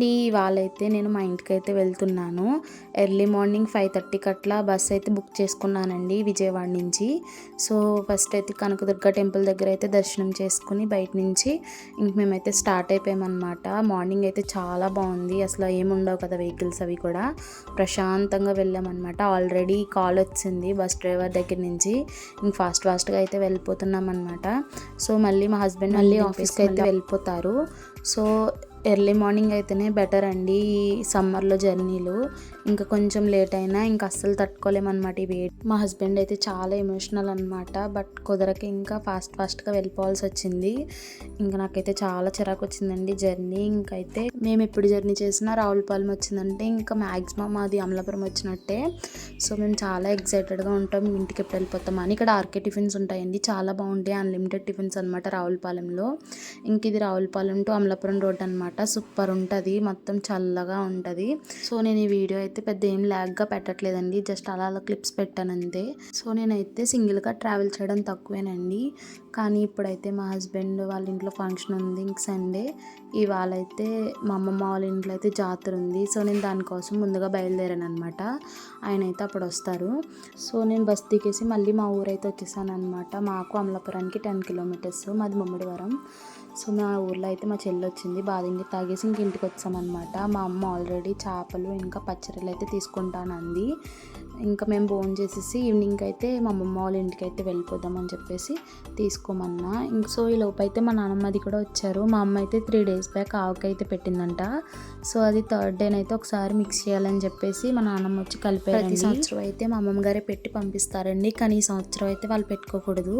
అండి వాళ్ళైతే నేను మా ఇంటికి అయితే వెళ్తున్నాను. ఎర్లీ మార్నింగ్ ఫైవ్ థర్టీకి అట్లా బస్ అయితే బుక్ చేసుకున్నానండి విజయవాడ నుంచి. సో ఫస్ట్ అయితే కనకదుర్గ టెంపుల్ దగ్గర అయితే దర్శనం చేసుకుని బయట నుంచి ఇంక మేమైతే స్టార్ట్ అయిపోయామన్నమాట. మార్నింగ్ అయితే చాలా బాగుంది. అసలు ఏముండవు కదా వెహికల్స్ అవి కూడా. ప్రశాంతంగా వెళ్ళామన్నమాట. ఆల్రెడీ కాల్ వచ్చింది బస్ డ్రైవర్ దగ్గర నుంచి. ఇంక ఫాస్ట్ ఫాస్ట్గా అయితే వెళ్ళిపోతున్నాం అనమాట సో మళ్ళీ మా హస్బెండ్ మళ్ళీ ఆఫీస్కి అయితే వెళ్ళిపోతారు. సో ఎర్లీ మార్నింగ్ అయితేనే బెటర్ అండి ఈ సమ్మర్లో జర్నీలు. ఇంకా కొంచెం లేట్ అయినా ఇంకా అస్సలు తట్టుకోలేమన్నమాట ఈ వేడి. మా హస్బెండ్ అయితే చాలా ఎమోషనల్ అనమాట బట్ కుదరక ఇంకా ఫాస్ట్ ఫాస్ట్గా వెళ్ళిపోవాల్సి వచ్చింది. ఇంకా నాకైతే చాలా చిరాకు వచ్చిందండి జర్నీ. ఇంకైతే మేము ఎప్పుడు జర్నీ చేసినా రావులపాలెం వచ్చిందంటే ఇంకా మ్యాక్సిమం అది అమలాపురం వచ్చినట్టే. సో మేము చాలా ఎక్సైటెడ్గా ఉంటాం. ఇంటికి ఎప్పుడు వెళ్ళిపోతామని ఇక్కడ ఆర్కే టిఫిన్స్ ఉంటాయండి. చాలా బాగుంటాయి. అన్లిమిటెడ్ టిఫిన్స్ అనమాట రావులపాలెంలో ఇంక ఇది రావులపాలెం టు అమలాపురం రోడ్ అనమాట సూపర్ ఉంటుంది. మొత్తం చల్లగా ఉంటుంది. సో నేను ఈ వీడియో అయితే పెద్ద ఏం ల్యాగ్గా పెట్టట్లేదండి. జస్ట్ అలా అలా క్లిప్స్ పెట్టాను అంతే. సో నేనైతే సింగిల్గా ట్రావెల్ చేయడం తక్కువేనండి. కానీ ఇప్పుడైతే మా హస్బెండ్ వాళ్ళ ఇంట్లో ఫంక్షన్ ఉంది ఇంక సండే. ఇవాళ అయితే మా అమ్మమ్మ వాళ్ళ ఇంట్లో అయితే జాతర ఉంది. సో నేను దానికోసం ముందుగా బయలుదేరాను అనమాట ఆయన అయితే అప్పుడు వస్తారు. సో నేను బస్ దిగేసి మళ్ళీ మా ఊరైతే వచ్చేసాను అనమాట మాకు అమలాపురానికి టెన్ కిలోమీటర్స్. మాది ముమ్మడివరం. సో మా ఊర్లో అయితే మా చెల్లి వచ్చింది. బాధింగి తాగేసి ఇంక ఇంటికి వచ్చామన్నమాట. మా అమ్మ ఆల్రెడీ చేపలు ఇంకా పచ్చడిలు అయితే తీసుకుంటానంది. ఇంకా మేము భోజనం చేసేసి ఈవినింగ్ అయితే మా అమ్మమ్మ వాళ్ళ ఇంటికి అయితే వెళ్ళిపోదామని చెప్పేసి తీసుకోమన్నా. ఇంక సో ఈ లోపు అయితే మా నాన్నమ్మది కూడా వచ్చారు. మా అమ్మ అయితే త్రీ డేస్ బ్యాక్ ఆవకైతే పెట్టిందంట. సో అది థర్డ్ డేనైతే అయితే ఒకసారి మిక్స్ చేయాలని చెప్పేసి మా నాన్నమ్మ వచ్చి కలిపారు ప్రతి సంవత్సరం అయితే మా అమ్మమ్మ గారే పెట్టి పంపిస్తారండి. కానీ ఈ సంవత్సరం అయితే వాళ్ళు పెట్టుకోకూడదు.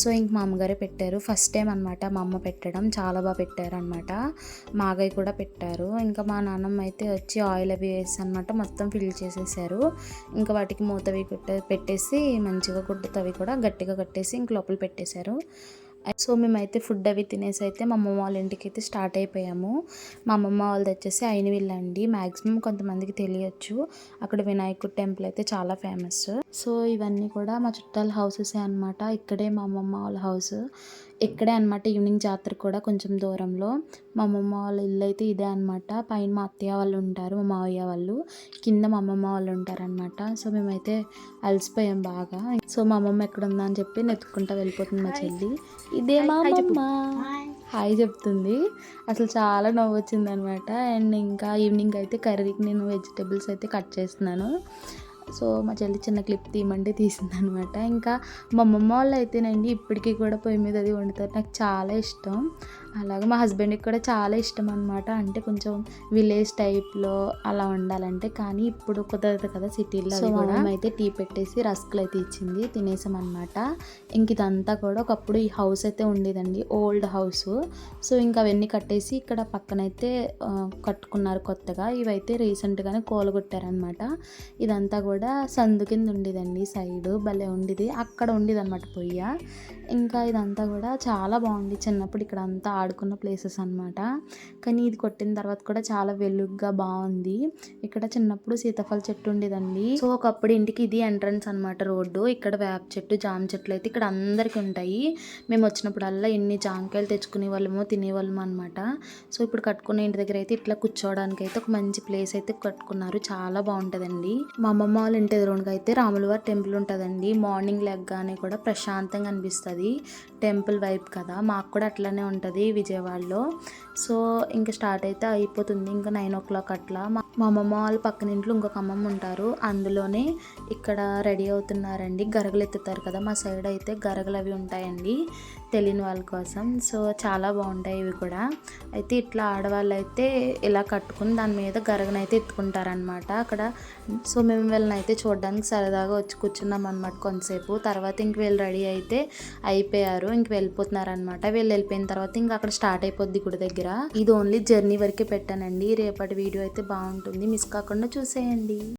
సో ఇంక మా అమ్మగారే పెట్టారు. ఫస్ట్ టైం అనమాట మా అమ్మ పెట్టడం. చాలా బాగా పెట్టారు అనమాట మాగయ్య కూడా పెట్టారు. ఇంకా మా నాన్నమ్మ అయితే వచ్చి ఆయిల్ అవి వేసి అనమాట మొత్తం ఫిల్ చేసేసారు. ఇంకా వాటికి మూతవి పెట్టే పెట్టేసి మంచిగా గుడ్డతవి కూడా గట్టిగా కట్టేసి ఇంక లోపల పెట్టేశారు. సో మేమైతే ఫుడ్ అవి తినేసి అయితే మా అమ్మమ్మ వాళ్ళ ఇంటికి అయితే స్టార్ట్ అయిపోయాము. మా అమ్మమ్మ వాళ్ళది వచ్చేసి అయిన అండి. మ్యాక్సిమం కొంతమందికి తెలియచ్చు. అక్కడ వినాయకుడు టెంపుల్ అయితే చాలా ఫేమస్. సో ఇవన్నీ కూడా మా చుట్టాల హౌసెసే అనమాట ఇక్కడే మా అమ్మమ్మ వాళ్ళ హౌస్. ఇక్కడే అనమాట ఈవినింగ్ జాతర కూడా కొంచెం దూరంలో. మా అమ్మమ్మ వాళ్ళ ఇల్లు అయితే ఇదే అనమాట పైన మా అత్తయ్య వాళ్ళు ఉంటారు మా మావయ్య వాళ్ళు. కింద మా అమ్మమ్మ వాళ్ళు ఉంటారనమాట సో మేమైతే అలసిపోయాం బాగా. సో మా అమ్మమ్మ ఎక్కడ ఉందా అని చెప్పి నెత్తుకుంటా వెళ్ళిపోతుంది మా చెల్లి. ఇదే మా హాయ్ చెప్తుంది. అసలు చాలా నవ్వు వచ్చింది అనమాట అండ్ ఇంకా ఈవినింగ్ అయితే కర్రీకి నేను వెజిటేబుల్స్ అయితే కట్ చేస్తున్నాను. సో మా చెల్లి చిన్న క్లిప్ తీయమంటే తీసిందనమాట. ఇంకా మా అమ్మమ్మ వాళ్ళు అయితేనండి ఇప్పటికీ కూడా పొయ్యి మీద అది వండుతారు. నాకు చాలా ఇష్టం. అలాగే మా హస్బెండ్కి కూడా చాలా ఇష్టం అనమాట అంటే కొంచెం విలేజ్ టైప్లో అలా ఉండాలంటే. కానీ ఇప్పుడు కుదరదు కదా సిటీలో సో అయితే టీ పెట్టేసి రస్క్లు అయితే ఇచ్చింది తినేసాం అనమాట ఇంక ఇదంతా కూడా ఒకప్పుడు ఈ హౌస్ అయితే ఉండేదండి ఓల్డ్ హౌస్. సో ఇంకా అవన్నీ కట్టేసి ఇక్కడ పక్కనైతే కట్టుకున్నారు కొత్తగా. ఇవైతే రీసెంట్గానే కూలగొట్టారనమాట ఇదంతా కూడా సందు కింద ఉండేదండి సైడ్ భలే ఉండేది. అక్కడ ఉండేది అనమాట పొయ్య. ఇంకా ఇదంతా కూడా చాలా బాగుంది. చిన్నప్పుడు ఇక్కడ అంతా ఆడుకున్న ప్లేసెస్ అనమాట కానీ ఇది కొట్టిన తర్వాత కూడా చాలా వెలుగ్గా బాగుంది. ఇక్కడ చిన్నప్పుడు సీతాఫల చెట్టు ఉండేదండి. సో ఒకప్పుడు ఇంటికి ఇది ఎంట్రన్స్ అనమాట రోడ్డు. ఇక్కడ వేప చెట్టు జామ చెట్లు అయితే ఇక్కడ అందరికీ ఉంటాయి. మేము వచ్చినప్పుడల్లా ఎన్ని జామకాయలు తెచ్చుకునే వాళ్ళమో తినేవాళ్ళము అనమాట సో ఇప్పుడు కట్టుకున్న ఇంటి దగ్గర అయితే ఇట్లా కూర్చోవడానికి అయితే ఒక మంచి ప్లేస్ అయితే కట్టుకున్నారు. చాలా బాగుంటుందండి. మా అమ్మమ్మ వాళ్ళ ఇంటి ఎదురుగా అయితే రాములవారి టెంపుల్ ఉంటుందండి. మార్నింగ్ లెగ్గానే కూడా ప్రశాంతంగా అనిపిస్తుంది. టెంపుల్ వైపు కదా. మాకు కూడా అట్లానే ఉంటుంది. విజయవాడలో. సో ఇంకా స్టార్ట్ అయితే అయిపోతుంది. ఇంకా నైన్ ఓ క్లాక్ అట్లా మా అమ్మమ్మ వాళ్ళ పక్కన ఇంట్లో ఇంకొక అమ్మమ్మ ఉంటారు. అందులోనే ఇక్కడ రెడీ అవుతున్నారండి. గరగలు ఎత్తుతారు కదా మా సైడ్ అయితే గరగలు అవి ఉంటాయండి తెలియని వాళ్ళ కోసం. సో చాలా బాగుంటాయి ఇవి కూడా. అయితే ఇట్లా ఆడవాళ్ళు అయితే ఇలా కట్టుకుని దాని మీద గరగనైతే ఎత్తుకుంటారనమాట అక్కడ సో మేము వీళ్ళని అయితే చూడడానికి సరదాగా వచ్చి కూర్చున్నాం అనమాట కొంతసేపు. తర్వాత ఇంక వీళ్ళు రెడీ అయితే అయిపోయారు. ఇంక వెళ్ళిపోతున్నారనమాట వీళ్ళు వెళ్ళిపోయిన తర్వాత ఇంకా అక్కడ స్టార్ట్ అయిపోద్ది గుడి దగ్గర. ఇది ఓన్లీ జర్నీ వరకే పెట్టానండి. రేపటి వీడియో అయితే బాగుంటుంది. మిస్ కాకుండా చూసేయండి.